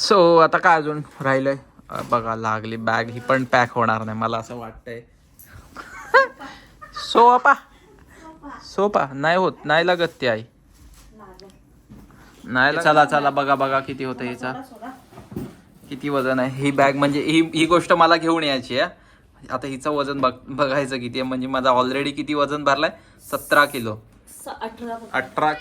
So आता काय अजून राहिलंय? बघा लागली बॅग ही पण पॅक होणार नाही मला असं वाटतंय. सोपा. सोपा. नाही होत. नाही लागत ती आई. नाही चला चला बघा बघा किती होतं हिचा. किती वजन आहे? ही बॅग म्हणजे ही ही गोष्ट मला घेऊन यायची आहे. आता हिचं वजन बघ बघायचं किती आहे. म्हणजे माझा ऑलरेडी किती वजन भरलाय? सतरा किलो. अठरा. अठरा.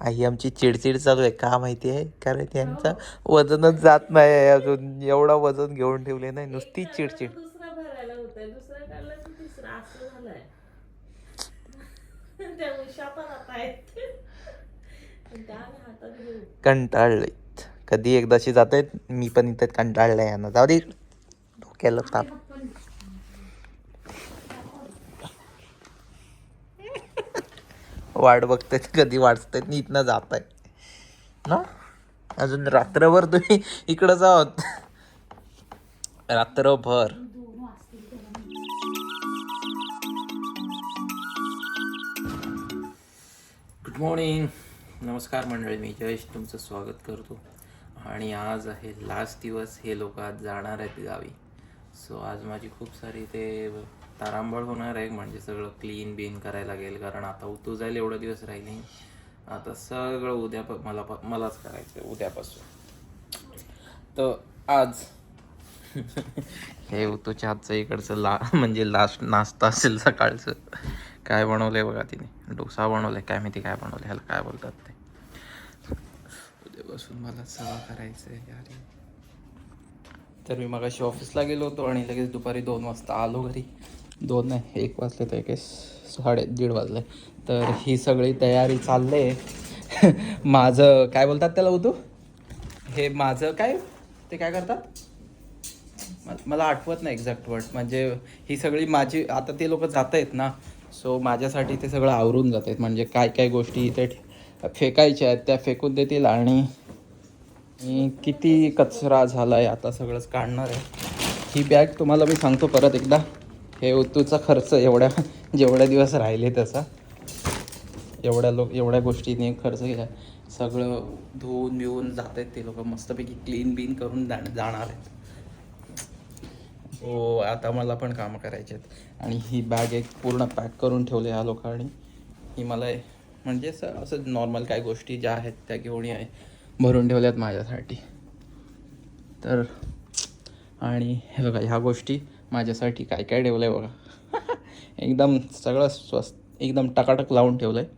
आई आमची चिडचिड चालू आहे. का माहिती आहे? कारण त्यांचं वजनच जात नाही आहे अजून. एवढा वजन घेऊन ठेवले नाही नुसती चिडचिड. कंटाळलेत कधी एकदाशी जात आहेत मी पण इथे कंटाळलंय यांना. जाऊ दे. डोक्याला ताप. वाट बघतायत कधी वाचतायत नी इथनं जात आहे ना? अजून रात्रभर तुम्ही इकडं जाओत रात्रभर. गुड मॉर्निंग नमस्कार मंडळी मी जयेश तुमचं स्वागत करतो. आणि आज आहे लास्ट दिवस हे लोक आज जाणार आहेत गावी. सो आज माझी खूप सारी ते तारांबळ होणार आहे म्हणजे सगळं क्लीन बिन करायला लागेल कारण आता उतू जाईल एवढं दिवस राहिले. आता सगळं उद्या मला प- मलाच करायचं आहे उद्यापासून. तर आज हे उतूच्या आजचं इकडचं ला म्हणजे लास्ट नाश्ता असेल सकाळचं. काय बनवलंय बघा तिने? डोसा बनवलाय काय माहिती काय बनवलं ह्याला काय बोलतात ते. उद्यापासून मला सगळं करायचं आहे यार. तर मी मगाशी ऑफिसला गेलो होतो आणि लगेच दुपारी दोन वाजता आलो घरी. दोन नाही एक वाजले तर एक साडे दीड वाजले. तर ही सगळी तयारी चालले माझं काय बोलतात त्याला उतू हे माझं काय? ते काय करतात? मला आठवत नाही एक्झॅक्ट वर्ड म्हणजे ही सगळी माझी आता ते लोक जात आहेत ना सो माझ्यासाठी ते सगळं आवरून जात आहेत. म्हणजे काय काय गोष्टी इथे फेकायच्या आहेत त्या फेकून देतील आणि किती कचरा झाला आहे आता सगळंच काढणार आहे. ही बॅग तुम्हाला मी सांगतो परत एकदा. हे ऋतूचा खर्च एवढ्या जेवढ्या दिवस राहिले तसा. एवढ्या लोक एवढ्या गोष्टीने खर्च केला. सगळं धुवून बिवून जात आहेत ते लोक. मस्तपैकी क्लीन बिन करून जा जाणार आहेत. हो आता मला पण कामं करायची आहेत. आणि ही बॅग एक पूर्ण पॅक करून ठेवली ह्या लोकांनी. ही मला म्हणजे असं असं नॉर्मल काय गोष्टी ज्या आहेत त्या घेऊन आहे भरून ठेवल्यात माझ्यासाठी. तर आणि हे बघा ह्या गोष्टी माझ्यासाठी काय काय ठेवलं आहे बघा. एकदम सगळं स्वस्त एकदम टकाटक लावून ठेवलं आहे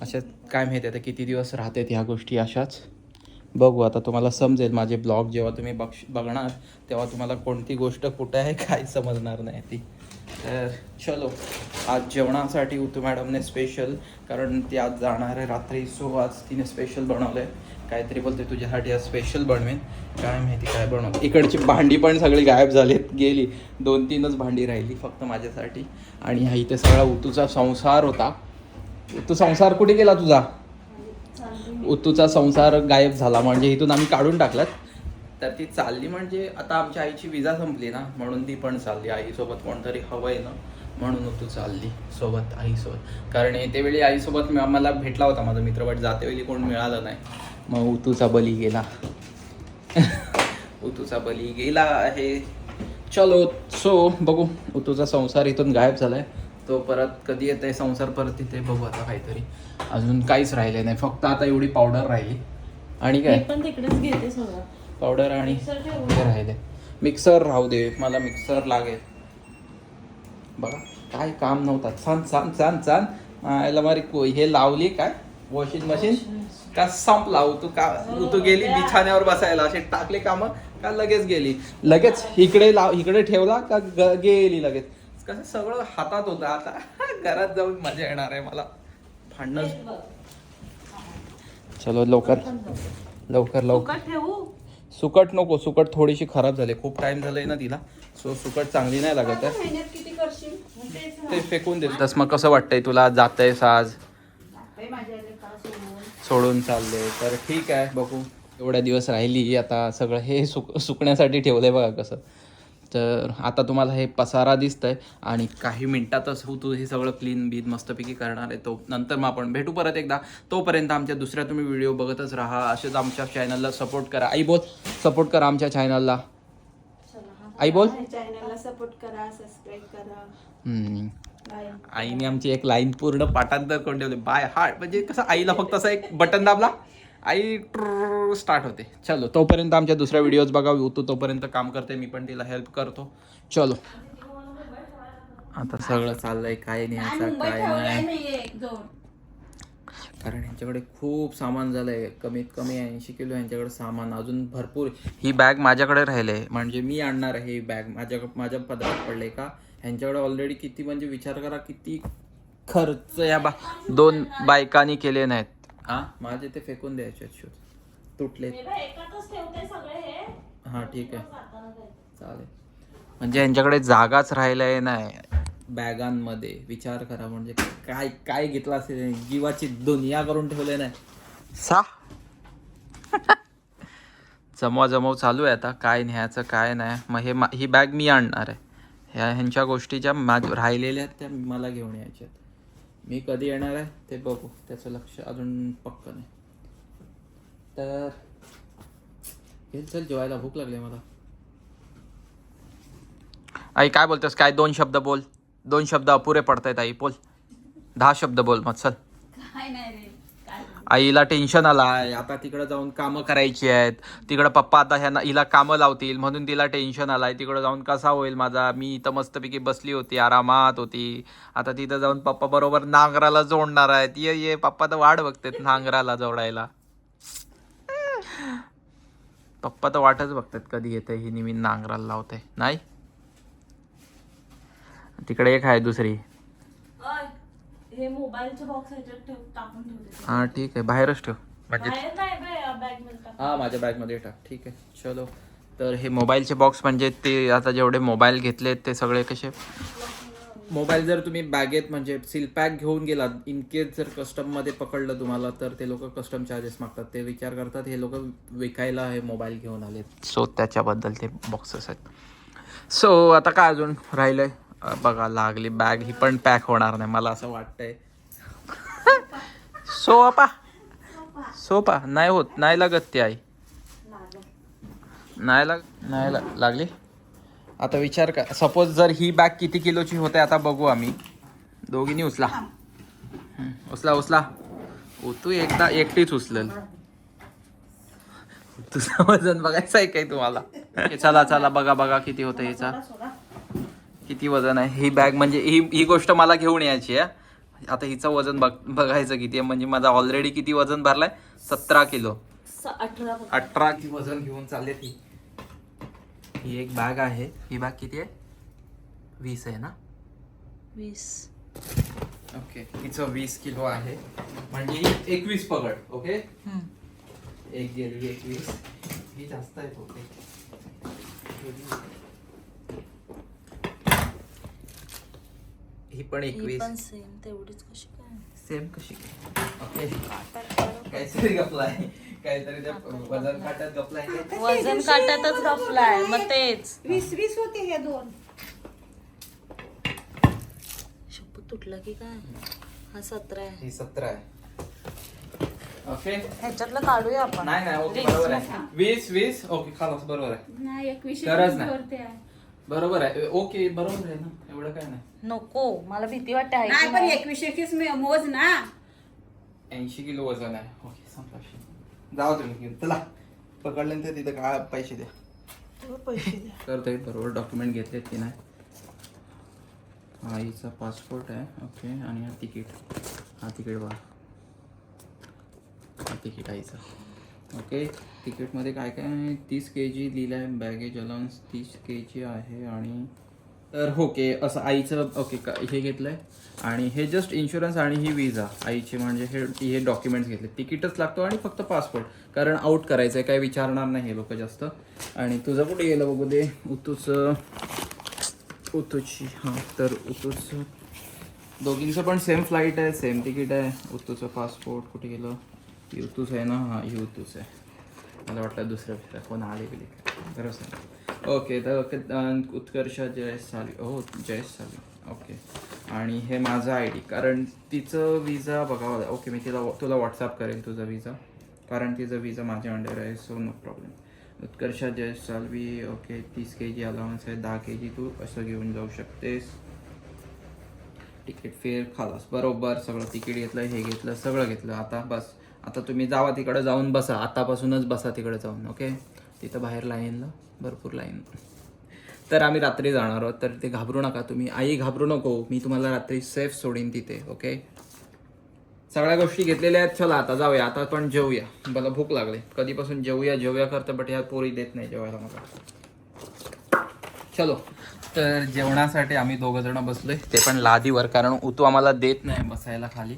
अशाच काय माहिती आता किती दिवस राहतात ह्या गोष्टी अशाच. बघू आता तुम्हाला समजेल माझे ब्लॉग जेव्हा तुम्ही बघ बघणार तेव्हा तुम्हाला कोणती गोष्ट कुठं आहे काय समजणार नाही ती. तर चलो आज जेवणासाठी उतू मॅडमने स्पेशल कारण ती आज जाणार आहे रात्री सो आज तिने स्पेशल बनवलं आहे काहीतरी बोलते तुझ्यासाठी आज स्पेशल बनवेन. काय माहिती काय बनव इकडची भांडी पण सगळी गायब झालीत गेली. दोन तीनच भांडी राहिली फक्त माझ्यासाठी. आणि हा इथे सगळा उतूचा संसार होता. तू संसार कुठे गेला तुझा? उतूचा संसार गायब झाला म्हणजे इथून आम्ही काढून टाकलात. तर ती चालली म्हणजे आता आमच्या आईची विजा संपली ना म्हणून ती पण चालली. आईसोबत कोणतरी हवं आहे ना म्हणून उतू चालली. सोबत आईसोबत. कारण येते वेळी आईसोबत मी- मला भेटला होता माझा मित्र बट कोण मिळालं नाही. मग उतूचा बली गेला. उतूचा बली गेला आहे. चलो सो बघू. उतूचा संसार इथून गायब झालाय. तो परत कधी येते संसार परत इथे बघू आता काहीतरी. अजून काहीच राहिले नाही. फक्त आता एवढी पावडर राहिली. आणि काय? पण तिकडेच घेते सगळं. पावडर आणि हे राहिले. मिक्सर राहू दे. मला मिक्सर लागेल. बघा काय काम नव्हतं. छान छान छान छान. याला मारी को- हे लावली काय? वॉशिंग मशीन का संपला? तू का तू गेली बिछाण्यावर बसायला. असे टाकले काम का लगेच गेली? लगेच इकडे लाव इकडे ठेवला का गेली लगेच? कसं सगळं हातात होतं. आता घरात जाऊन मजा येणार आहे मला. भांडणं चलो लवकर. लवकर लवकर. ठेवू? सुकट नको सुकट थोडीशी खराब झाली. खूप टाइम झालाय ना तिला. सो सुकट चांगली नाही लागत आहे. ते फेकून देत तस मग कसं वाटतंय तुला? जातंयस आज जाते लेका सोडून. सोडून चालले. तर ठीक आहे बघू. एवढ्या दिवस राहिली. आता सगळं हे सुक सुकण्यासाठी ठेवलंय बघा कसं. तर आता तुम्हाला हे पसारा दिसतंय आणि काही मिनिटातच हो तू हे सगळं क्लीन बीन मस्तपैकी करणार आहे. तो नंतर मग आपण भेटू परत एकदा. तोपर्यंत आमच्या दुसऱ्या तुम्ही व्हिडिओ बघतच राहा. असेच आमच्या चॅनलला सपोर्ट करा. आई बोल सपोर्ट करा आमच्या चॅनलला आई बोल. चॅनलला सपोर्ट करा सबस्क्राईब करा. आईने आमची एक लाईन पूर्ण पाठांतर करून ठेवली. बाय हार्ट म्हणजे कसं आईला फक्त असं एक बटन दाबला. आई स्टार्ट होते. चलो तोपर्यंत आमच्या दुसऱ्या व्हिडिओज बघा तू तोपर्यंत काम करते. मी पण तिला हेल्प करतो. चलो. आता सगळं चाललंय. काय न्यायचं काय नाही. कारण यांच्याकडे खूप सामान झालंय. कमीत कमी ऐंशी किलो यांच्याकडे सामान. अजून भरपूर. ही बॅग माझ्याकडे राहिले म्हणजे मी आणणार आहे ही बॅग माझ्या माझ्या पदरात पडले का? ह्यांच्याकडे ऑलरेडी किती? म्हणजे विचार करा किती खर्च या बा दोन बायकांनी केले नाहीत. हा? माझे ते फेकून द्यायचे शूज तुटले मी हे. हा ठीक आहे. चालेल. म्हणजे यांच्याकडे जागाच राहिलाय नाही. बॅगांमध्ये. विचार करा म्हणजे काय काय घेतलं असेल जीवाची दुनिया करून ठेवले नाही. सा. जमवा जमव चालू आहे आता. काय न्यायचं काय नाही. मग हे मा- ही बॅग मी आणणार आहे. ह्या ह्यांच्या गोष्टी ज्या माझ राहिलेल्या आहेत त्या मला घेऊन यायच्या आहेत. मी कधी येणार आहे ते बघू. त्याचं लक्ष अजून पक्क नाही. तर हे चल जेवायला भूक लागली मला. आई काय बोलतोस? काय दोन शब्द बोल. दोन शब्द अपुरे पडतायत आई. बोल. दहा शब्द बोल मग चल. काय नाही रे. आईला टेन्शन आलाय. आता तिकडं जाऊन कामं करायची आहेत. तिकडं पप्पा आता ह्यांना हिला कामं लावतील म्हणून तिला टेन्शन आलाय. तिकडं जाऊन कसा होईल माझा? मी इथं मस्तपैकी बसली होती आरामात होती. आता तिथं जाऊन पप्पा बरोबर नांगराला जोडणार आहेत. ये ये पप्पा तर वाट बघतात नांगराला जोडायला. पप्पा तर वाटच बघतात कधी येते ही नेहमी नांगराला लावते. नाही? तिकडे एक आहे दुसरी. हे मोबाईलचे बॉक्स ह्याच्यात ठेव टाकून ठेवते हा ठीक आहे. बाहेरच ठेव. म्हणजे बाहेर नाही बॅगमध्ये टाक हा माझ्या बॅगमध्ये टाक ठीक आहे. चलो. तर हे मोबाईलचे बॉक्स म्हणजे ते आता जेवढे मोबाईल घेतलेत ते सगळे कसे? मोबाईल जर तुम्ही बॅगेत म्हणजे सील पॅक घेऊन गेलात इन केस जर कस्टममध्ये पकडलं तुम्हाला तर ते लोक कस्टम चार्जेस मागतात. ते विचार करतात हे लोक विकायला हे मोबाईल घेऊन आलेत. सो त्याच्याबद्दल ते बॉक्सेस आहेत. सो आता काय अजून राहिलंय? अ, बघा लागली बॅग ही पण पॅक होणार नाही मला असं वाटतंय. सोपा. सोपा. नाही होत. नाही लागत ती आई. नाही लाग नाही लागली? आता विचार का सपोज जर ही बॅग किती किलोची होते आता बघू आम्ही. दोघींनी उचला. उचला उचला. तू एकदा एकटीच उचलल. तुझं वजन बघायचं आहे काय तुम्हाला? चला चला बघा बघा किती होतं याचा किती वजन आहे? ही बॅग म्हणजे ही ही गोष्ट मला घेऊन यायची आहे. आता हिचं वजन बघ बघायचं किती आहे. म्हणजे माझा ऑलरेडी किती वजन भरलाय? सतरा किलो. अठरा की वजन घेऊन चालले ती. ही एक बॅग आहे. ही बॅग किती आहे? वीस आहे ना? वीस. ओके हिचं वीस किलो आहे. म्हणजे एकवीस पकड ओके एक गेली एकवीस. ही जास्त आहे ओके ही पण एकवीस. सेम तेवढीच कशी काय? सेम कशी ओके काहीतरी गपलाय. काहीतरी त्या वजन काट्यात गपलाय काय? वजन काट्यातच गपलाय मग तेच. वीस वीस होते हे दोन. शपथ तुटला की काय? हा सतरा आहे. ही सतरा आहे. ओके ह्याच्यातलं काढूया आपण. नाही नाही ओके बरोबर आहे. वीस वीस ओके खालास बरोबर आहे. नाही एकवीसशे गरज नाही. बरोबर आहे. ओके बरोबर आहे ना. एवढं काय नाही. नको मला भीती वाटते आहे नाही की पण नाही? एकवीसशे एकवीस मे- मोज ना. ऐंशी किलो वजन आहे. ओके संपला. विषय. जाऊ तुम्ही घेऊन चला. पकडल्यानंतर तिथं काय पैसे द्या. पैसे द्या. करतोय बरोबर. डॉक्युमेंट घेतलेत की नाही? आईचा पासपोर्ट आहे. ओके आणि हा तिकीट. हा तिकीट बघा. हा तिकीट आईचं. ओके? तिकीटमध्ये काय काय आहे? तीस के जी लिहिलं आहे बॅगेज अलाउन्स तीस के जी आहे आणि तर हो, ओके असं आईचं ओके का हे घेतलं आहे आणि हे जस्ट इन्शुरन्स आणि ही विजा आईचे म्हणजे हे हे डॉक्युमेंट्स घेतले. तिकीटच लागतो आणि फक्त पासपोर्ट कारण आउट करायचं आहे काय विचारणार नाही हे लोक जास्त. आणि तुझं कुठे गेलं बघू दे? उतूचं उतूची हां तर उतूचं. दोघींचं पण सेम फ्लाईट आहे सेम तिकीट आहे. उतूचं पासपोर्ट कुठे गेलं? युतूस आहे ना? हां युतूस आहे. मला वाटलं दुसऱ्या फिरा कोण आले गेले बरोबर ओके तर ओके, उत्कर्ष जयेश साली. हो जयेश साली. ओके आणि हे माझा आय डी कारण तिचं विजा बघावं लागेल. ओके मी तिला तुला व्हॉट्सअप करेन तुझा विजा कारण तिचा विजा माझ्या अंडर आहे so no problem Utkarsh Jayesh Salvi okay तीस के जी अलाउन्स आहे दहा के जी तू असं घेऊन जाऊ शकतेस. तिकीट फेअर खालास. बरोबर सगळं तिकीट घेतलं हे घेतलं सगळं घेतलं. आता बस. आता तुम्ही जावा तिकडे जाऊन बसा. आतापासूनच बसा तिकडे जाऊन ओके तिथं बाहेर लाईनला भरपूर लाईन तर आम्ही रात्री जाणार आहोत तर ते घाबरू नका तुम्ही. आई घाबरू नको. मी तुम्हाला रात्री सेफ सोडीन तिथे ओके सगळ्या गोष्टी घेतलेल्या आहेत. चला आता जाऊया. आता पण जेवूया मला भूक लागली. कधीपासून जेवूया जेवूया करतं बट ह्या पोरी देत नाही जेवायला मला. चलो. तर जेवणासाठी आम्ही दोघं जण बसलोय. ते पण लादीवर कारण उतू आम्हाला देत नाही बसायला खाली.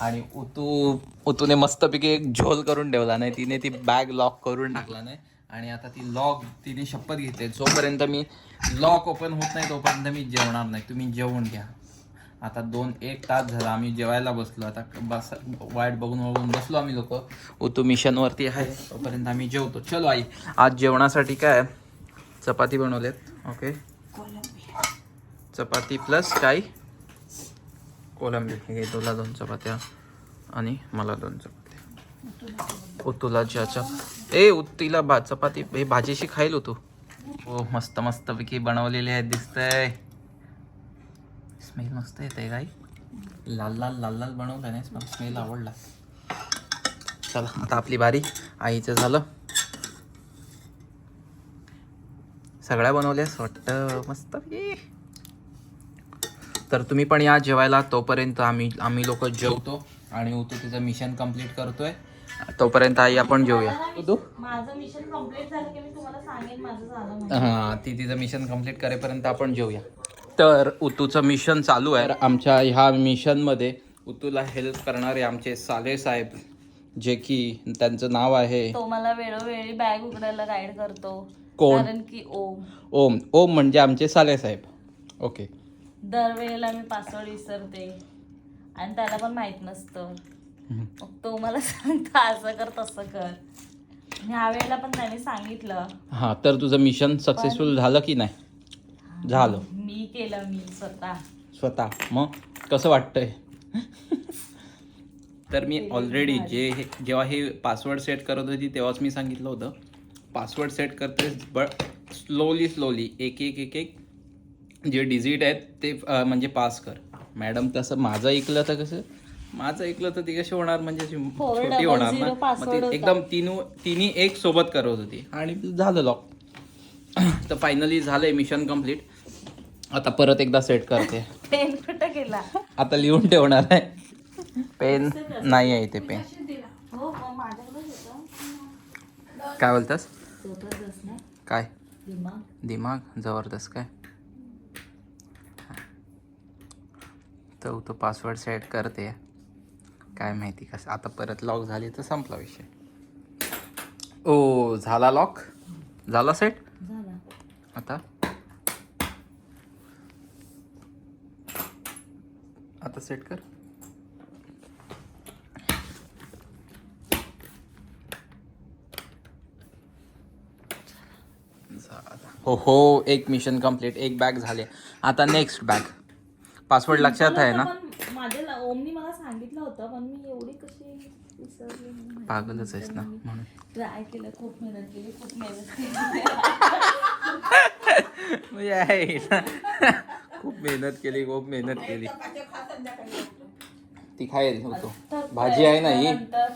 आणि उतू उतूने मस्तपैकी एक झोल करून ठेवला नाही तिने ती बॅग लॉक करून टाकला नाही. आणि आता ती लॉक तिने शपथ घेतली. जोपर्यंत मी लॉक ओपन होत नाही तोपर्यंत मी जेवणार नाही. तुम्ही जेवून घ्या. आता दोन एक तास झाला. आम्ही जेवायला बसलो. आता बस वाईट बघून बघून बसलो आम्ही लोक. उतू मिशनवरती आहे. तोपर्यंत आम्ही जेवतो. चलो आई आज जेवणासाठी काय चपाती बनवलेत. ओके चपाती प्लस काय? कोलंबी. हे घे तुला दोन चपात्या आणि मला दोन चपात्या. उतुला ज्याच्या ए उत्तीला भा चपाती. हे भाजीशी खाईल तू हो मस्त मस्त पैकी बनवलेले आहेत दिसतंय. स्मेल मस्त येत आहे काय? लाल लाल लाल लाल बनवलं नाही पण स्मेल आवडला. चला आता आपली बारी. आईचं झालं. सगळ्या बनवल्यास वाटतं. मस्त तर तुम्ही पण या जेवायला. तोपर्यंत आम्ही आम्ही लोक जेवतो आणि तू तिचं मिशन कंप्लीट करतोय. तोपर्यंत आई आपण जेवूया. तू माझं मिशन कंप्लीट झालं की मी तुम्हाला सांगेन माझं झालं म्हणून. हां ती तिचं मिशन कंप्लीट करेपर्यंत आपण जेवूया. तर उतूचं मिशन चालू आहे. आमच्या ह्या मिशनमध्ये उतूला हेल्प करणारे आमचे साले साहेब जे की त्यांचं नाव आहे. तो मला वेळोवेळी बॅग उघडायला गाईड करतो. कोण? कारण की ओम. ओम. ओम म्हणजे आमचे साले साहेब. ओके दरवेळेला मी पासवर्ड विसरते. आणि त्याला पण माहीत नसतं. मग तो मला सांगता असं कर तसं कर. आणि ह्या वेळेला पण त्याने सांगितलं. हां तर तुझं मिशन सक्सेसफुल झालं की नाही? झालं. मी केलं मी स्वतः. स्वतः. मग कसं वाटतंय? तर मी ऑलरेडी जे जेव्हा हे पासवर्ड सेट करत होती तेव्हाच मी सांगितलं होतं. पासवर्ड सेट करते बट स्लोली स्लोली एक एक एक एक जे डिजिट आहेत ते म्हणजे पास कर. मॅडम तसं माझं ऐकलं तर कसं माझं ऐकलं तर ती कशी होणार? म्हणजे Four छोटी होणार ना. एकदम तीन तिन्ही एक सोबत करत होती. आणि झालं लॉक तर फायनली झालंय मिशन कंप्लीट आता परत एकदा सेट करते. पेन कुठं गेला? आता लिहून ठेवणार आहे. पेन नाही आहे ते पेन हो होतं काय बोलतास? काय? दिमाग. दिमाग? जबरदस्त काय? तो पासवर्ड सेट करते. काय माहिती कसं. आता परत लॉक झाली तर संपला विषय. ओ झाला लॉक झाला सेट झाला. आता? आता सेट कर. हो हो एक मिशन कंप्लीट एक बॅग झाले. आता नेक्स्ट बॅग पासवर्ड लक्षात आहे ना? पण माझ्या ल- ओमनी मला सांगितलं होतं पण मी एवढी कशी विसरली. पागलच आहेस ना म्हणून. ट्राय केलं खूप मेहनत केली खूप मेहनत केली. म्हणजे आहे ना. खूप मेहनत केली खूप मेहनत केली. ती खाईल होतो भाजी आहे ना ही? नंतर.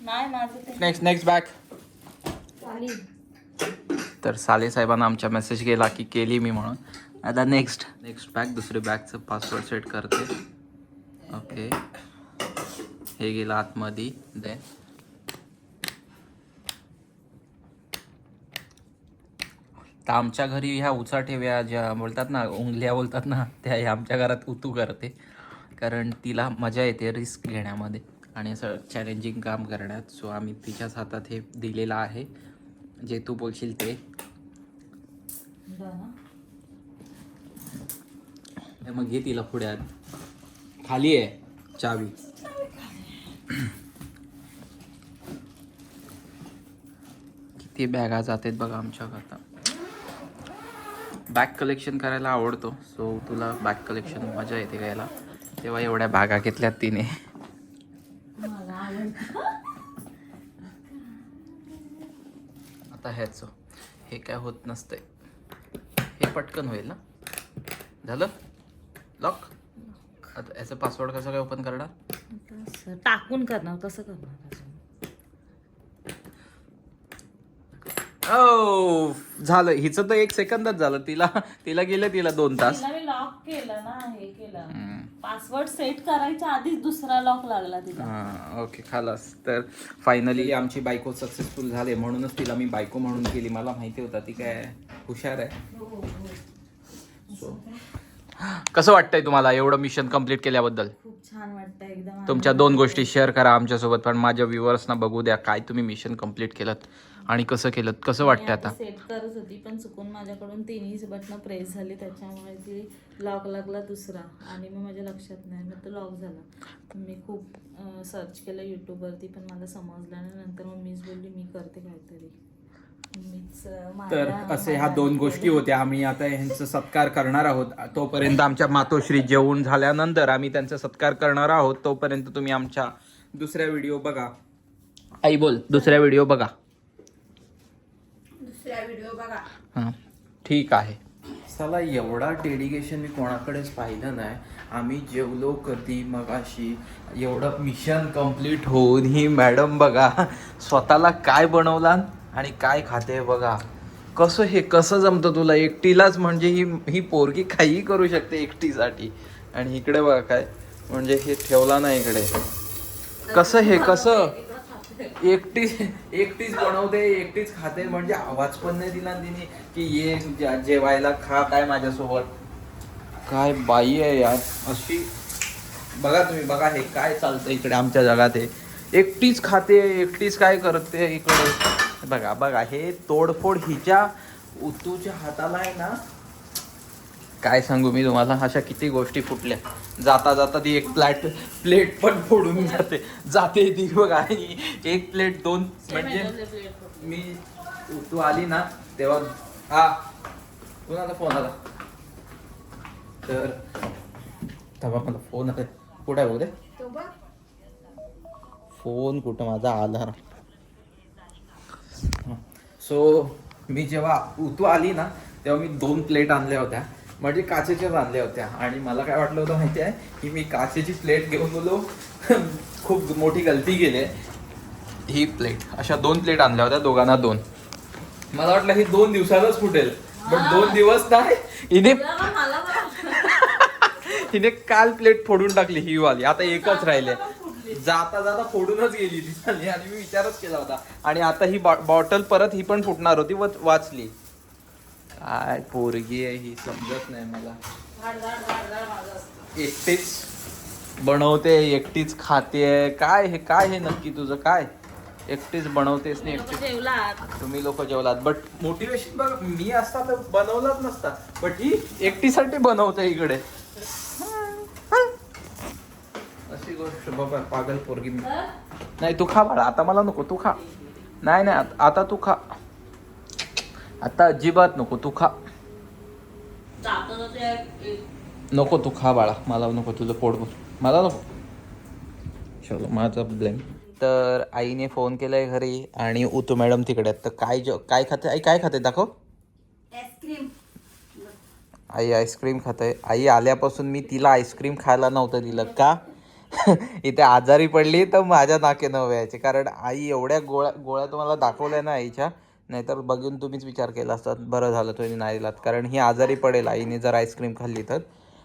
नाही माझं ते नेक्स्ट नेक्स्ट बॅग चालेल. तर साले साहेबांना आमच्या मेसेज गेला की केली मी म्हणून. आता नेक्स्ट नेक्स्ट बॅग दुसरी बॅगचं पासवर्ड सेट करते. ओके हे गेलं आतमध्ये. देन तर आमच्या घरी ह्या उचाठेव्या ज्या बोलतात ना उंगल्या बोलतात ना त्या ह्या आमच्या घरात उतू करते. कारण तिला मजा येते रिस्क घेण्यामध्ये. आणि असं चॅलेंजिंग काम करण्यात. सो आम्ही तिच्याच हातात हे दिलेलं आहे. जे तू बोलशील ते. मग घे तिला पुढे आत. खाली आहे चावी. किती बॅगा जातात बघा आमच्या आता बॅग कलेक्शन करायला आवडतो सो तुला बॅग कलेक्शन मजा येते घ्यायला. तेव्हा एवढ्या बॅगा घेतल्यात तिने मला आवडतं आता ह्याचं हे काय होत नसतंय. हे पटकन होईल ना झालं? लॉक आता याचं पासवर्ड कसं काय ओपन करणार? टाकून करणार कसं करणार? ओ झालं. हिचं तर एक सेकंदच झालं. तिला तिला गेलं तिला दोन तास. लॉक केलं ना हे केलं. पासवर्ड सेट करायच्या आधीच दुसरा लॉक लागला तिला. हा ओके खालास. तर फायनली आमची बायको सक्सेसफुल झाले. म्हणूनच तिला मी बायको म्हणून केली. मला माहिती होता ती काय हुशार आहे. So, कसं वाटतंय तुम्हाला एवढं मिशन कंप्लीट केल्याबद्दल? खूप छान वाटतं एकदम तुमच्या दोन गोष्टी शेअर करा आमच्यासोबत पण माझ्या व्ह्युअर्सना बघू द्या काय तुम्ही मिशन कंप्लीट केलं आणि कसं केलं कसं वाटतंय आता? सेट करत होती पण चुकून माझ्याकडून तिन्ही बटन प्रेस झाली त्याच्यामुळे ती लॉक लागला दुसरा. आणि मग माझ्या लक्षात नाही मग तो लॉक झाला. मी खूप सर्च केलं यूट्यूबवरती पण मला समजलं आणि नंतर मग मीच बोलली मी करते काहीतरी. तर असे ह्या दोन हाती गोष्टी. होत्या. आम्ही आता ह्यांचा सत्कार करणार आहोत. तोपर्यंत आमच्या मातोश्री जेवून झाल्यानंतर आम्ही त्यांचा सत्कार करणार आहोत. तोपर्यंत तुम्ही आमच्या दुसऱ्या व्हिडिओ बघा. आई बोल दुसऱ्या व्हिडिओ बघा. हां ठीक आहे. चला एवढा डेडिकेशन मी कोणाकडेच पाहिलं नाही. आम्ही जेवलो कधी मगाशी. एवढं मिशन कंप्लीट होऊन ही मॅडम बघा स्वतःला काय बनवला आणि काय खाते बघा. कसं हे कसं जमतं तुला? एकटीलाच म्हणजे ही ही पोरगी काही करू शकते एकटीसाठी. आणि इकडे बघा काय म्हणजे हे ठेवला ना इकडे. कसं हे कसं? एकटी एकटीच बनवते एकटीच खाते. म्हणजे आवाज पण नाही दिला तिने की ये जेवायला खा काय माझ्यासोबत. काय बाई आहे यार. अशी बघा तुम्ही बघा हे काय चालतं इकडे आमच्या जगात हे. एकटीच खाते एकटीच काय करते इकडे. बघा बघा हे तोडफोड हिच्या उतूच्या हाताला आहे ना काय सांगू मी तुम्हाला? अशा किती गोष्टी फुटल्या. जाता जाता ती एक प्लॅट प्लेट पण फोडून जाते. जाते ती बघा आणि एक प्लेट दोन म्हणजे. मी तू आली ना तेव्हा हा. कुणाचा फोन आला? तर तेव्हा मला फोन आला कुठे आहे बघ फोन कुठं माझा आला? सो मी जेव्हा उतू आली ना तेव्हा मी दोन प्लेट आणल्या होत्या. म्हणजे काचेच्याच आणल्या होत्या. आणि मला काय वाटलं होतं माहिती आहे? की मी काचेची प्लेट घेऊन गेलो. खूप मोठी गलती केली आहे. ही प्लेट. अशा दोन प्लेट आणल्या होत्या दोघांना दोन. मला वाटलं ही दोन दिवसातच फुटेल. पण दोन दिवस नाही. हिने हिने काल प्लेट फोडून टाकली ही वाली. आता एकच राहिले. जाता जाता फोडूनच गेली ती झाली आणि मी विचारच केला होता. आणि आता ही बॉटल परत ही पण फुटणार होती व वाचली. काय पोरगी आहे ही समजत नाही मला. एकटीच बनवते एकटीच खाते. काय हे काय हे नक्की तुझं? काय? एकटीच बनवतेस नाही जेवलात. तुम्ही लोक जेवलात. बट मोटिवेशन बघ मी असता तर बनवलाच नसता. बट ही एकटीसाठी बनवते इकडे. अशी गोष्ट बाबा पागल पोरगी नाही तू खा बाळा. आता मला नको. तू खा. नाही नाही. आता तू खा. आता अजिबात नको तू खा. नको तू खा बाळा मला नको तुझं पोट भर. मला नको. चलो माझा ब्लेम तर आईने फोन केलाय घरी आणि उतू मॅडम तिकडे आहेत. तर काय जो काय खाते? आई काय खाते? दाखव. आई आईस्क्रीम खाते. आई आल्यापासून मी तिला आईस्क्रीम खायला नव्हतं दिलं का? इथे आजारी पडली तर माझ्या नाके न व्हायचे कारण आई एवढ्या गोळ्या गोळ्या तुम्हाला दाखवल्या ना आईच्या. नाहीतर बघून तुम्हीच विचार केला असतात बरं झालं तुम्ही नाही दिलात. कारण ही आजारी पडेल आईने जर आईस्क्रीम खाल्ली तर.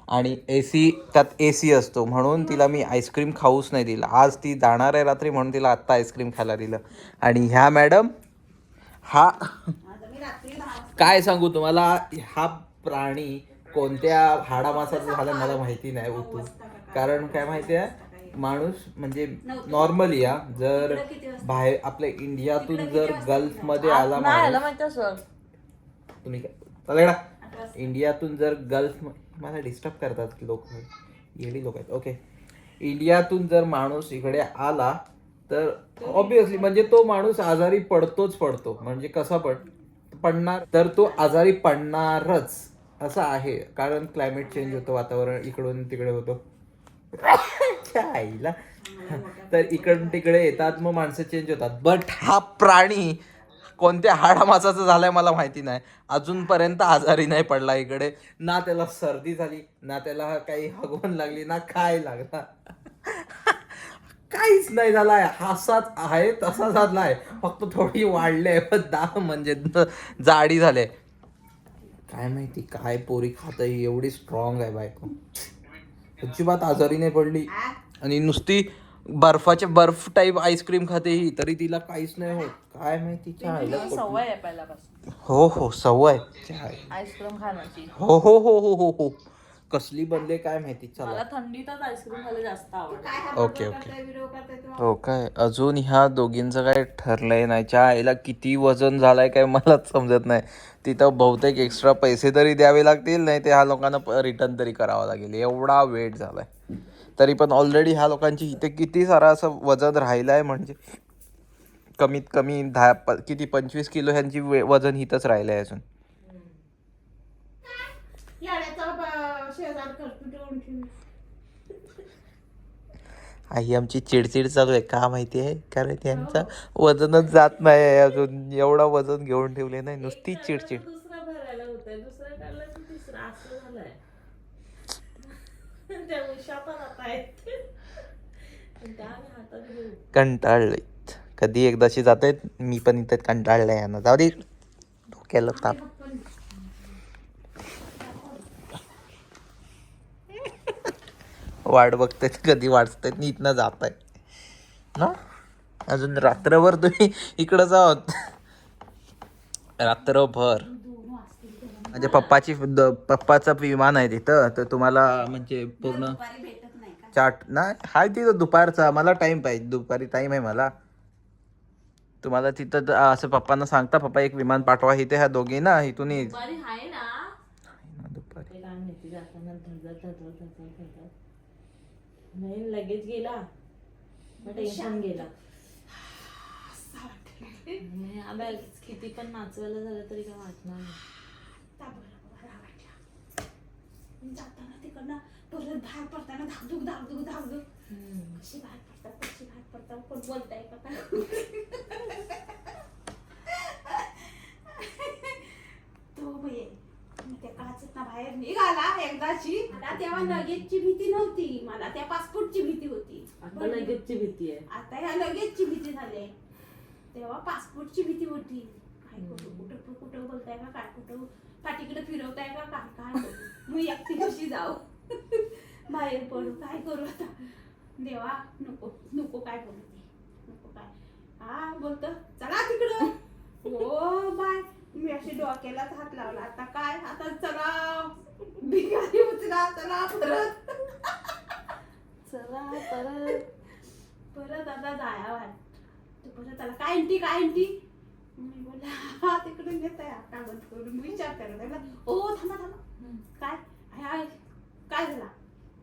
आणि ए सी त्यात ए सी असतो म्हणून तिला मी आईस्क्रीम खाऊच नाही दिलं. आज ती जाणार आहे रात्री म्हणून तिला आत्ता आईस्क्रीम खायला दिलं. आणि ह्या मॅडम हा काय सांगू तुम्हाला हा प्राणी कोणत्या हाडामासाचा झाला मला माहिती नाही होतो कारण काय माहिती आहे? माणूस म्हणजे नॉर्मली या. जर बाहेर आपल्या इंडियातून जर गल्फमध्ये आला नाही आलं माणूस माहिती असं. तुम्ही काय का? इंडियातून जर गल्फ मला डिस्टर्ब करतात लोक येडी लोक आहेत. ओके इंडियातून जर माणूस इकडे आला तर ऑब्विसली म्हणजे तो माणूस आजारी पडतोच पडतो. म्हणजे कसा पड पडणार? तर तो आजारी पडणारच. असं आहे. कारण क्लायमेट चेंज होतं वातावरण इकडून तिकडे होतं. आईला. तर इकडून तिकडे येतात मग माणसं चेंज होतात. बट हा प्राणी कोणत्या हाडामासाचं झालाय मला माहिती नाही. अजूनपर्यंत आजारी नाही पडला इकडे. ना त्याला सर्दी झाली ना त्याला काही हगवण लागली ना काय लागला. काहीच नाही झालाय. हासाच आहे तसा झालाय. फक्त थोडी वाढले पण दा म्हणजे जाडी झाले काय माहिती काय पोरी खात एवढी स्ट्रॉंग आहे बायको. अजिबात आजारी नाही पडली. आणि नुसती बर्फाच्या बर्फ टाईप आईस्क्रीम खाते ही तरी तिला काहीच नाही होत. काय माहिती सवय आहे पहिल्यापासून. हो हो सवय. काय आईस्क्रीम खाण्याची. हो हो हो हो हो हो. कसली बनले काय माहिती चला. मला थंडीतच आईस्क्रीम खायला जास्त आवडतं. हा ओके, ओके. करताय व्हिडिओ करताय तू? हो काय अजून ह्या दोघींचं काय ठरलंय नाही च्या आईला किती वजन झालंय काय मलाच समजत नाही. तिथं बहुतेक एक्स्ट्रा पैसे तरी द्यावे लागतील नाही ते ह्या लोकांना रिटर्न तरी करावं लागेल. एवढा वेट झालाय. तरी पण ऑलरेडी ह्या लोकांची इथे किती सारा असं वजन राहिलं आहे म्हणजे कमीत कमी दहा प- किती पंचवीस किलो ह्यांची वे- वजन हिथंच राहिलं आहे अजून. आई आमची चिडचिड चालू आहे. का माहिती आहे? कारण त्यांचं वजनच जात नाही अजून. एवढा वजन घेऊन ठेवले नाही नुसती चिडचिड. दुसरा भरायला होतंय. दुसरा काढला की तिसरा असं झालंय. त्या उशा पण आता आहेत. पण त्या आम्ही हातात घेऊ. कंटाळलेत कधी एकदाशी जात आहेत मी पण इथं कंटाळलंय यांना. जाऊ दे. डोक्याला ताप. वाट बघतायत कधी वाचतायत नी इथनं जात आहे ना? अजून रात्रभर तुम्ही इकडं जाओत रात्रभर. म्हणजे पप्पाची द- पप्पाचं विमान आहे तिथं तर तुम्हाला म्हणजे पूर्ण दुपारी भेटत नाही का चाट नाही हाय तिथं दुपारचा मला टाइम पाहिजे दुपारी टाइम आहे मला. तुम्हाला तिथं असं पप्पांना सांगता पप्पा एक विमान पाठवा इथे ह्या दोघी ना इथून ये. दुपारी आहे ना दुपारी ते काय माहिती जाताना धडधड धडधड धडधड धडधड नाही लगेच गेला. मग टेन्शन गेला. नाही, अबे, किती पण नाचवायला झालं तरी काय वाटणार नाही. ता बरं, बरं वाटलं. जाताना तिकडनं परत बाहेर पडताना धाकधूक धाकधूक धाकधूक. हम्म. कशी बाहेर पडतात कशी बाहेर पडतात कोण बोलताय का? काय तो बाई त्या काचेतनं बाहेर निघाला एकदाची. मला तेव्हा लगेचची भीती नव्हती. मला त्या पासपोर्टची भीती होती. आता लगेचची भीती आहे. आता ह्या लगेचची भीती झाली तेव्हा पासपोर्टची भीती होती. काय करू कुठं कुठं बोलताय का? काय कुठं पाठीकडे फिरवताय का? काय काय? करू मी एकटी कशी जाऊ? बाहेर पडू. काय करू आता? देवा नको नको काय बोलू ते. नको काय. हा बोलतो. चला तिकडं. हो बाय. मी अशी डोक्यालाच हात लावला. आता काय? आता चला. बिगारी उचला चला परत. चला परत. परत आता जाया वाट तू परत आला काय आणती काय आणती मी बोलला हा तिकडून येत आहे. आता बंद करून मी विचार करत आहे. ओ थांबा थांबा. काय? हाय, काय झाला?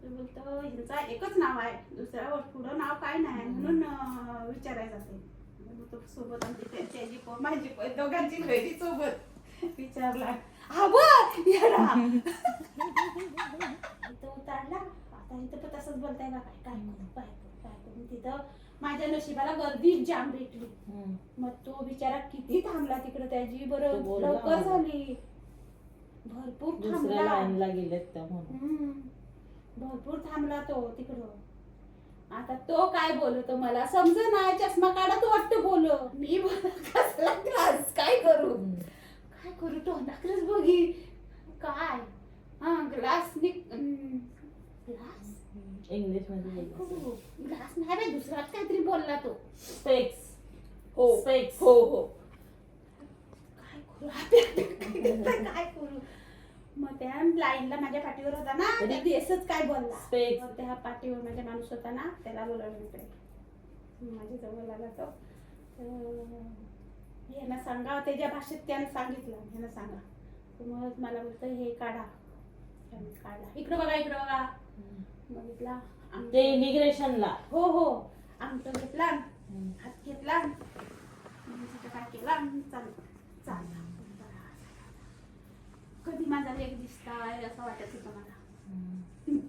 बोलतो ह्यांचा एकच नाव आहे. दुसऱ्या पुढं नाव काय नाही म्हणून विचारायचं असेल सोबत आमची त्यांची आजी माझी पण दोघांची बहिणी सोबत विचारला हा येडा इथं उतारला आता इथं पण तसंच बोलताय ना काय काय करू काय करू काय करू तिथं माझ्या नशिबाला गर्दी जाम भेटली मग तो बिचारा किती थांबला तिकडे त्याची तो बरं लवकर झाली भरपूर थांबला गेलेत भरपूर थांबला तो तिकडं. आता तो काय बोलतो मला? समज नाही चष्मा काढा तो वाटतं बोल. मी बोल कसला काय करू. काय करू? तो नकलच बघी. काय? हा ग्लास निक ग्लास? इंग्लिशमध्ये. ग्लास नाही बाई दुसराच काहीतरी बोलला तो. स्पेक्स हो. स्पेक्स हो हो. काय करू? आता काय करू मग त्या लाईनला माझ्या पाठीवर होता ना त्या देसच काय बोलला. मग त्या पाठीवर माझ्या माणूस होता ना त्याला बोलावलं इकडे माझ्या जवळ आला तो. तर यांना सांगा त्याच्या भाषेत त्यानं सांगितलं यांना सांगा. मग मला बोलतं हे काढा. काढला. इकडं बघा इकडं बघा. बघितला. ते इमिग्रेशनला हो हो. अंगठ घेतला. हात घेतला. काय केला? चाल. चालला कधी माझा लेख दिसता असं वाटत होतं मला.